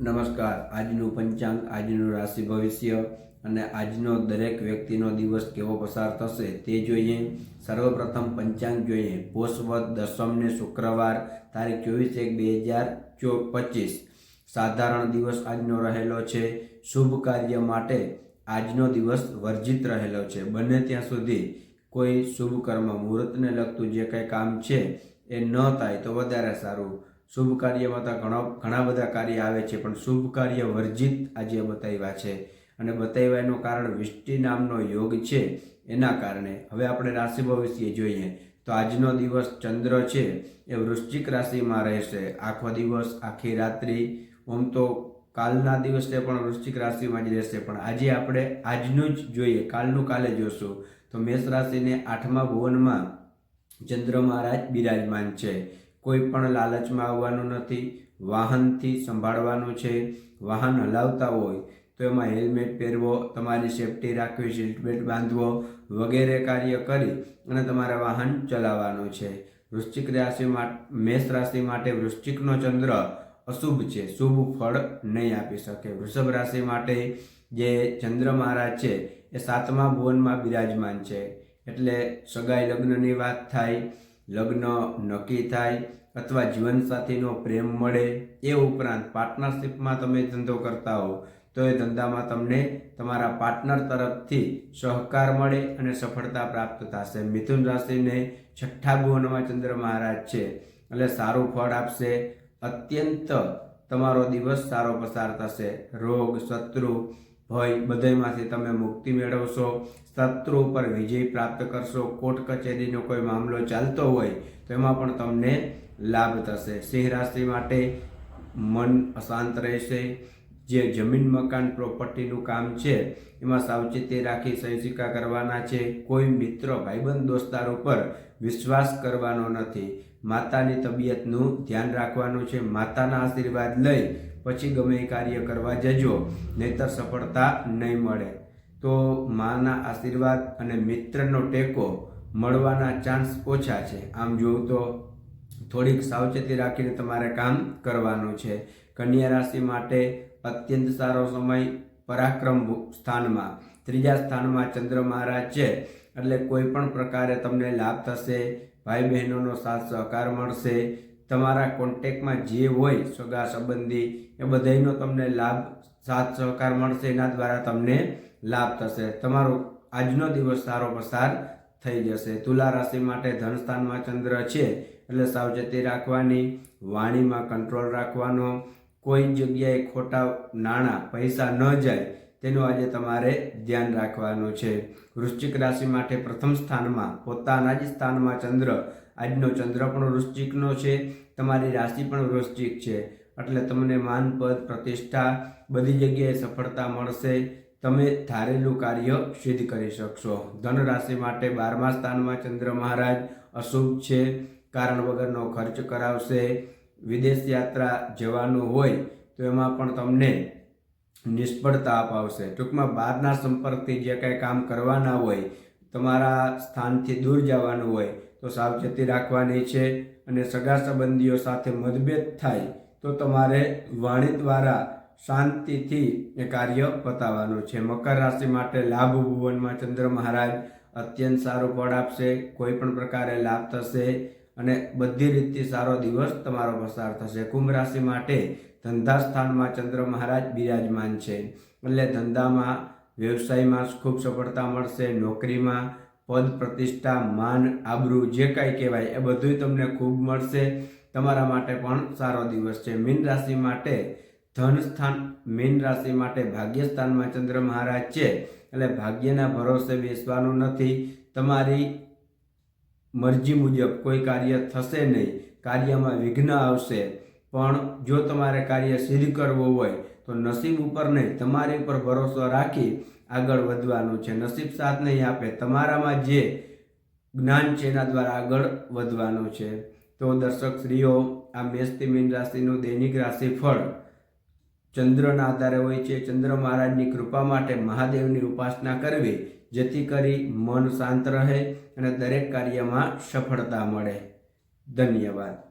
નમસ્કાર. આજનું પંચાંગ, આજનું રાશિ ભવિષ્ય અને આજનો દરેક વ્યક્તિનો દિવસ કેવો પસાર થશે તે જોઈએ. સર્વપ્રથમ પંચાંગ જોઈએ. પોષવદ દસમને શુક્રવાર તારીખ ચોવીસ એક બે હજાર ચો, પચીસ. સાધારણ દિવસ આજનો રહેલો છે. શુભ કાર્ય માટે આજનો દિવસ વર્જિત રહેલો છે. બને ત્યાં સુધી કોઈ શુભ કર્મ, મુહૂર્તને લગતું જે કંઈ કામ છે એ ન થાય તો વધારે સારું. શુભ કાર્યમાં તો ઘણા ઘણા બધા કાર્ય આવે છે, પણ શુભ કાર્ય વર્જિત આજે બતાવ્યા છે. અને બતાવ્યાનું કારણ વિષ્ટિ નામનો યોગ છે, એના કારણે. હવે આપણે રાશિ ભવિષ્ય જોઈએ. તો આજનો દિવસ ચંદ્ર છે, એ વૃશ્ચિક રાશિમાં રહેશે. આખો દિવસ, આખી રાત્રિ આમ તો કાલના દિવસે પણ વૃશ્ચિક રાશિમાં જ રહેશે. પણ આજે આપણે આજનું જ જોઈએ, કાલનું કાલે જોશું. તો મેષ રાશિને આઠમા ભુવનમાં ચંદ્ર મહારાજ બિરાજમાન છે. કોઈ પણ લાલચમાં આવવાનું નથી, વાહનથી સંભાળવાનું છે, વાહન હલાવતા હોય તો એમાં હેલ્મેટ પહેરવો, તમારી સેફટી રાખવી, સીટબેલ્ટ બાંધવો વગેરે કાર્ય કરી અને તમારે વાહન ચલાવવાનું છે. વૃશ્ચિક રાશિ મેષ રાશિ માટે વૃશ્ચિકનો ચંદ્ર અશુભ છે. શુભ ફળ નહીં આપી શકે. વૃષભ રાશિ માટે જે ચંદ્ર મહારાજ છે, એ સાતમા ભુવનમાં બિરાજમાન છે. એટલે સગાઈ લગ્નની વાત થાય લગ્ન નક્કી થાય અથવા જીવનસાથીનો પ્રેમ મળે એ ઉપરાંત પાર્ટનરશિપમાં તમે ધંધો કરતા હો તો એ ધંધામાં તમને તમારા પાર્ટનર તરફથી સહકાર મળે અને સફળતા પ્રાપ્ત થશે. મિથુન રાશિને છઠ્ઠા ભુવનમાં ચંદ્ર મહારાજ છે. એટલે સારું ફળ આપશે. અત્યંત તમારો દિવસ સારો પસાર થશે. રોગ, શત્રુ, ભય બધામાંથી તમે મુક્તિ મેળવશો. શત્રુ ઉપર વિજય પ્રાપ્ત કરશો. કોર્ટ કચેરીનો કોઈ મામલો ચાલતો હોય તો એમાં પણ તમને લાભ થશે. સિંહ રાશિ માટે મન અશાંત રહેશે. જે જમીન, મકાન, પ્રોપર્ટીનું કામ છે, એમાં સાવચેતી રાખી સહી કરવાના છે. કોઈ મિત્ર, ભાઈબંધ, દોસ્તાર ઉપર વિશ્વાસ કરવાનો નથી. માતાની તબિયતનું ધ્યાન રાખવાનું છે. માતાના આશીર્વાદ લઈ પછી ગમે કાર્ય કરવા જજો. નહીતર સફળતા નહીં મળે. તો માના આશીર્વાદ અને મિત્રનો ટેકો મળવાના ચાન્સ ઓછા છે. આમ જોઉં તો થોડીક સાવચેતી રાખીને તમારે કામ કરવાનું છે. કન્યા રાશિ માટે અત્યંત સારો સમય પરાક્રમ સ્થાનમાં. ત્રીજા સ્થાનમાં ચંદ્ર મહારાજ છે. એટલે કોઈ પણ પ્રકારે તમને લાભ થશે, ભાઈ બહેનોનો સાથ સહકાર મળશે. તમારા કોન્ટેકમાં જે હોય સગા સંબંધી એ બધાનો તમને લાભ, સાથ સહકાર મળશે. એના દ્વારા તમને લાભ થશે. તમારો આજનો દિવસ સારો પસાર થઈ જશે. તુલા રાશિ માટે ધનસ્થાનમાં ચંદ્ર છે, એટલે સાવચેતી રાખવાની, વાણીમાં કંટ્રોલ રાખવાનો, કોઈ જગ્યાએ ખોટા નાણાં, પૈસા ન જાય, તેનું આજે તમારે ધ્યાન રાખવાનું છે. વૃશ્ચિક રાશિ માટે પ્રથમ સ્થાનમાં, પોતાના જ સ્થાનમાં ચંદ્ર. આજનો ચંદ્ર પણ વૃશ્ચિકનો છે, તમારી રાશિ પણ વૃશ્ચિક છે. એટલે તમને માન પદ પ્રતિષ્ઠા, બધી જગ્યાએ સફળતા મળશે. તમે ધારેલું કાર્ય સિદ્ધ કરી શકશો. ધન રાશિ માટે બારમા સ્થાનમાં ચંદ્ર મહારાજ અશુભ છે. કારણ વગરનો ખર્ચ કરાવશે. વિદેશ યાત્રા જવાનું હોય તો એમાં પણ તમને નિષ્ફળતા અપાવશે. ટૂંકમાં બહારના સંપર્કથી જે કાંઈ કામ કરવાના હોય, તમારા સ્થાનથી દૂર જવાનું હોય, તો સાવચેતી રાખવાની છે અને સગા સંબંધીઓ સાથે મતભેદ થાય તો તમારે વાણી દ્વારા શાંતિથી એ કાર્ય પતાવવાનું છે. મકર રાશિ માટે લાભ ભુવનમાં ચંદ્ર મહારાજ અત્યંત સારું ફળ આપશે, કોઈ પણ પ્રકારે લાભ થશે અને બધી રીતથી સારો દિવસ તમારો પસાર થશે. કુંભ રાશિ માટે ધંધા સ્થાનમાં ચંદ્ર મહારાજ બિરાજમાન છે. એટલે ધંધામાં, વ્યવસાયમાં ખૂબ સફળતા મળશે, નોકરીમાં, પદ પ્રતિષ્ઠા, માન, આબરૂ, જે કાંઈ કહેવાય, એ બધું તમને ખૂબ મળશે. તમારા માટે પણ સારો દિવસ છે. મીન રાશિ માટે ધન સ્થાન મીન રાશિ માટે ભાગ્ય સ્થાનમાં ચંદ્ર મહારાજ છે. એટલે ભાગ્યના ભરોસે બેસવાનું નથી. તમારી મરજી મુજબ કોઈ કાર્ય થશે નહીં. કાર્યમાં વિઘ્ન આવશે. પણ જો તમારે કાર્ય સિદ્ધ કરવું હોય, તો નસીબ ઉપર નહીં, તમારી ઉપર ભરોસો રાખી આગળ વધવાનું છે. નસીબ સાથ નહીં આપે, તમારામાં જે જ્ઞાન છે એના દ્વારા આગળ વધવાનું છે. તો દર્શક સ્ત્રીઓ આ મેષથી મીન રાશિનું દૈનિક રાશિફળ ચંદ્રના આધારે હોય છે. ચંદ્ર મહારાજની કૃપા માટે મહાદેવની ઉપાસના કરવી, જેથી કરી મન શાંત રહે અને દરેક કાર્યમાં સફળતા મળે. ધન્યવાદ.